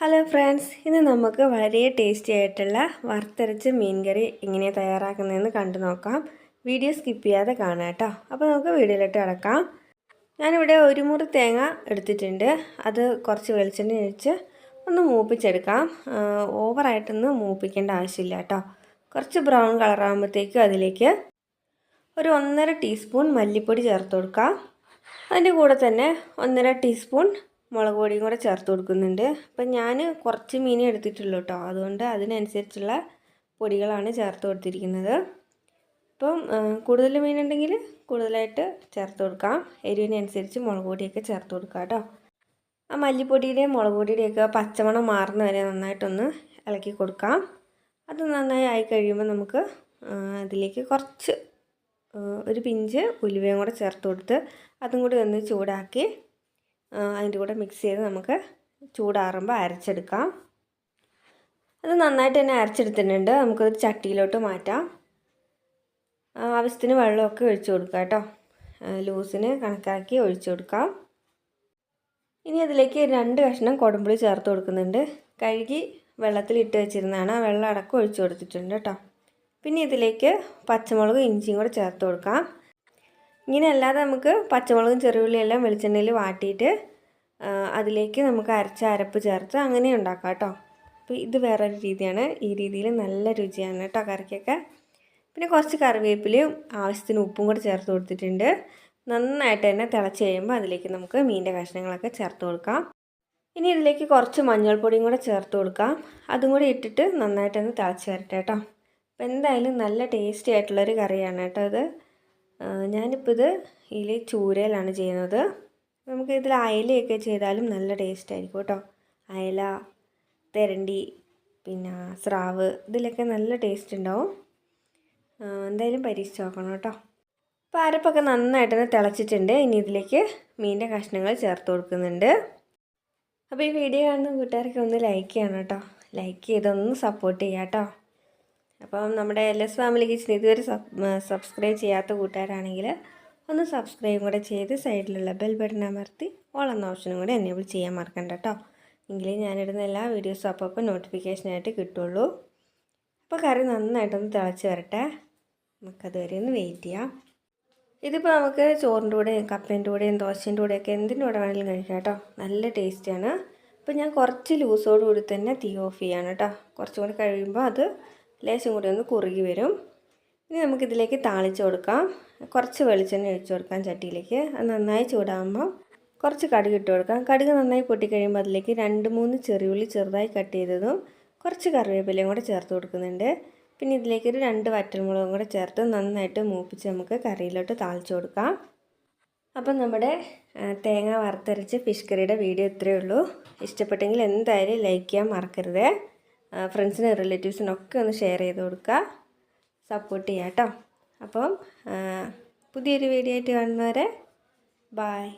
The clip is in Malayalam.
ഹലോ ഫ്രണ്ട്സ് ഇന്ന് നമുക്ക് വളരെ ടേസ്റ്റി ആയിട്ടുള്ള വറുത്തരച്ച മീൻകറി എങ്ങനെയാണ് തയ്യാറാക്കുന്നതെന്ന് കണ്ടു നോക്കാം. വീഡിയോ സ്കിപ്പ് ചെയ്യാതെ കാണാം കേട്ടോ. അപ്പോൾ നമുക്ക് വീഡിയോയിലോട്ട് കിടക്കാം. ഞാനിവിടെ ഒരു മുറി തേങ്ങ എടുത്തിട്ടുണ്ട്. അത് കുറച്ച് വെളിച്ചെണ്ണ ഒഴിച്ച് ഒന്ന് മൂപ്പിച്ചെടുക്കാം. ഓവറായിട്ടൊന്നും മൂപ്പിക്കേണ്ട ആവശ്യമില്ല കേട്ടോ. കുറച്ച് ബ്രൗൺ കളറാകുമ്പോഴത്തേക്കും അതിലേക്ക് ഒരു ഒന്നര ടീസ്പൂൺ മല്ലിപ്പൊടി ചേർത്ത് കൊടുക്കാം. അതിന്റെ കൂടെ തന്നെ ഒന്നര ടീസ്പൂൺ മുളക് പൊടിയും കൂടെ ചേർത്ത് കൊടുക്കുന്നുണ്ട്. അപ്പം ഞാൻ കുറച്ച് മീൻ എടുത്തിട്ടുള്ളൂ കേട്ടോ അതുകൊണ്ട് അതിനനുസരിച്ചുള്ള പൊടികളാണ് ചേർത്ത് കൊടുത്തിരിക്കുന്നത്. ഇപ്പം കൂടുതൽ മീനുണ്ടെങ്കിൽ കൂടുതലായിട്ട് ചേർത്ത് കൊടുക്കാം. എരിവിനനുസരിച്ച് മുളക് പൊടിയൊക്കെ ചേർത്ത് കൊടുക്കാം കേട്ടോ ആ മല്ലിപ്പൊടിയുടെയും മുളക് പൊടിയുടെയൊക്കെ പച്ചമണം മാറുന്ന വരെ നന്നായിട്ടൊന്ന് ഇളക്കി കൊടുക്കാം. അത് നന്നായി ആയി കഴിയുമ്പോൾ നമുക്ക് അതിലേക്ക് കുറച്ച് ഒരു പിഞ്ച് ഉലുവയും കൂടെ ചേർത്ത് കൊടുത്ത് അതും കൂടി ഒന്ന് ചൂടാക്കി അതിന്റെ കൂടെ മിക്സ് ചെയ്ത് നമുക്ക് ചൂടാറുമ്പോൾ അരച്ചെടുക്കാം. അത് നന്നായിട്ട് തന്നെ അരച്ചെടുത്തിട്ടുണ്ട്. നമുക്കത് ചട്ടിയിലോട്ട് മാറ്റാം. ആവശ്യത്തിന് വെള്ളമൊക്കെ ഒഴിച്ചു കൊടുക്കാം കേട്ടോ. ലൂസിന് കണക്കാക്കി ഒഴിച്ചു കൊടുക്കാം. ഇനി അതിലേക്ക് രണ്ട് കഷ്ണം കൊടമ്പുളി ചേർത്ത് കൊടുക്കുന്നുണ്ട്. കഴുകി വെള്ളത്തിൽ ഇട്ട് വെച്ചിരുന്നതാണ്. ആ വെള്ളം അടക്കം ഒഴിച്ചു കൊടുത്തിട്ടുണ്ട് കേട്ടോ. പിന്നെ ഇതിലേക്ക് പച്ചമുളകും ഇഞ്ചിയും കൂടെ ചേർത്ത് കൊടുക്കാം. ഇങ്ങനെ അല്ലാതെ നമുക്ക് പച്ചമുളകും ചെറുള്ളിയെല്ലാം വെളിച്ചെണ്ണയിൽ വാട്ടിയിട്ട് അതിലേക്ക് നമുക്ക് അരച്ച അരപ്പ് ചേർത്ത് അങ്ങനെ ഉണ്ടാക്കാം കേട്ടോ. അപ്പോൾ ഇത് വേറൊരു രീതിയാണ്. ഈ രീതിയിൽ നല്ല രുചിയാണ് കേട്ടോ കറിക്കൊക്കെ. പിന്നെ കുറച്ച് കറിവേപ്പിലയും ആവശ്യത്തിന് ഉപ്പും കൂടെ ചേർത്ത് കൊടുത്തിട്ടുണ്ട്. നന്നായിട്ട് തന്നെ തിളച്ച് കഴിയുമ്പോൾ അതിലേക്ക് നമുക്ക് മീനിന്റെ കഷ്ണങ്ങളൊക്കെ ചേർത്ത് കൊടുക്കാം. ഇനി ഇതിലേക്ക് കുറച്ച് മഞ്ഞൾപ്പൊടിയും കൂടെ ചേർത്ത് കൊടുക്കാം. അതും കൂടി ഇട്ടിട്ട് നന്നായിട്ട് തന്നെ തിളച്ച് വരട്ടെ കേട്ടോ. അപ്പോൾ എന്തായാലും നല്ല ടേസ്റ്റി ആയിട്ടുള്ളൊരു കറിയാണ് കേട്ടോ ഇത്. ഞാനിപ്പോൾ ഇത് ഇതിൽ ചൂരയിലാണ് ചെയ്യുന്നത്. നമുക്ക് ഇതിൽ അയലയൊക്കെ ചെയ്താലും നല്ല ടേസ്റ്റ് ആയിരിക്കും കേട്ടോ. അയല തെരണ്ടി പിന്നെ സ്രാവ് ഇതിലൊക്കെ നല്ല ടേസ്റ്റ് ഉണ്ടാവും. എന്തായാലും പരീക്ഷിച്ച് നോക്കണം കേട്ടോ. അപ്പോൾ അരപ്പൊക്കെ നന്നായിട്ട് തന്നെ തിളച്ചിട്ടുണ്ട്. ഇനി ഇതിലേക്ക് മീനിന്റെ കഷ്ണങ്ങൾ ചേർത്ത് കൊടുക്കുന്നുണ്ട്. അപ്പോൾ ഈ വീഡിയോ കാണുന്ന കൂട്ടുകാരൊക്കെ ഒന്ന് ലൈക്ക് ചെയ്യണം കേട്ടോ. ലൈക്ക് ചെയ്തൊന്ന് സപ്പോർട്ട് ചെയ്യാം കേട്ടോ. അപ്പം നമ്മുടെ എൽ എസ് ഫാമിലി കിച്ചൻ ഇതുവരെ സബ്സ്ക്രൈബ് ചെയ്യാത്ത കൂട്ടുകാരാണെങ്കിൽ ഒന്ന് സബ്സ്ക്രൈബും കൂടെ ചെയ്ത് സൈഡിലുള്ള ബെൽ ബട്ടൺ അമർത്തി ഓൾ എന്ന ഓപ്ഷനും കൂടെ എനേബിൾ ചെയ്യാൻ മറക്കണ്ട കേട്ടോ. എങ്കിലേ ഞാനിടുന്ന എല്ലാ വീഡിയോസും അപ്പോൾ അപ്പോൾ നോട്ടിഫിക്കേഷനായിട്ട് കിട്ടുള്ളൂ. അപ്പോൾ കറി നന്നായിട്ടൊന്ന് തിളച്ച് വരട്ടെ. നമുക്കതുവരെ ഒന്ന് വെയിറ്റ് ചെയ്യാം. ഇതിപ്പോൾ നമുക്ക് ചോറിന്റെ കൂടെയും കപ്പേന്റെ കൂടെയും ദോശേന്റെ കൂടെയൊക്കെ എന്തിന്റെ കൂടെ വേണമെങ്കിലും കഴിക്കാം കേട്ടോ. നല്ല ടേസ്റ്റിയാണ് അപ്പോൾ ഞാൻ കുറച്ച് ലൂസോടുകൂടി തന്നെ തീ ഓഫ് ചെയ്യാണ് കേട്ടോ. കുറച്ചും കൂടി കഴിയുമ്പോൾ അത് ലേശം കൂടി ഒന്ന് കുറുകി വരും. ഇനി നമുക്കിതിലേക്ക് താളിച്ച് കൊടുക്കാം. കുറച്ച് വെളിച്ചെണ്ണ ഒഴിച്ചു കൊടുക്കാം ചട്ടിയിലേക്ക്. അത് നന്നായി ചൂടാകുമ്പോൾ കുറച്ച് കടുക് ഇട്ട് കൊടുക്കാം. കടുക് നന്നായി പൊട്ടിക്കഴിയുമ്പോൾ അതിലേക്ക് രണ്ട് മൂന്ന് ചെറിയുള്ളി ചെറുതായി കട്ട് ചെയ്തതും കുറച്ച് കറിവേപ്പിലയും കൂടെ ചേർത്ത് കൊടുക്കുന്നുണ്ട്. പിന്നെ ഇതിലേക്ക് ഒരു രണ്ട് വറ്റൽമുളകും കൂടെ ചേർത്ത് നന്നായിട്ട് മൂപ്പിച്ച് നമുക്ക് കറിയിലോട്ട് താളിച്ച് കൊടുക്കാം. അപ്പം നമ്മുടെ തേങ്ങ വറുത്തരച്ച് ഫിഷ് കറിയുടെ വീഡിയോ ഇത്രയേ ഉള്ളൂ. ഇഷ്ടപ്പെട്ടെങ്കിൽ എന്തായാലും ലൈക്ക് ചെയ്യാൻ മറക്കരുത്. ഫ്രണ്ട്സിനും റിലേറ്റീവ്സിനും ഒക്കെ ഒന്ന് ഷെയർ ചെയ്ത് കൊടുക്കുക. സപ്പോർട്ട് ചെയ്യാം കേട്ടോ അപ്പം പുതിയൊരു വീഡിയോ ആയിട്ട് കാണുന്നവരെ ബായ്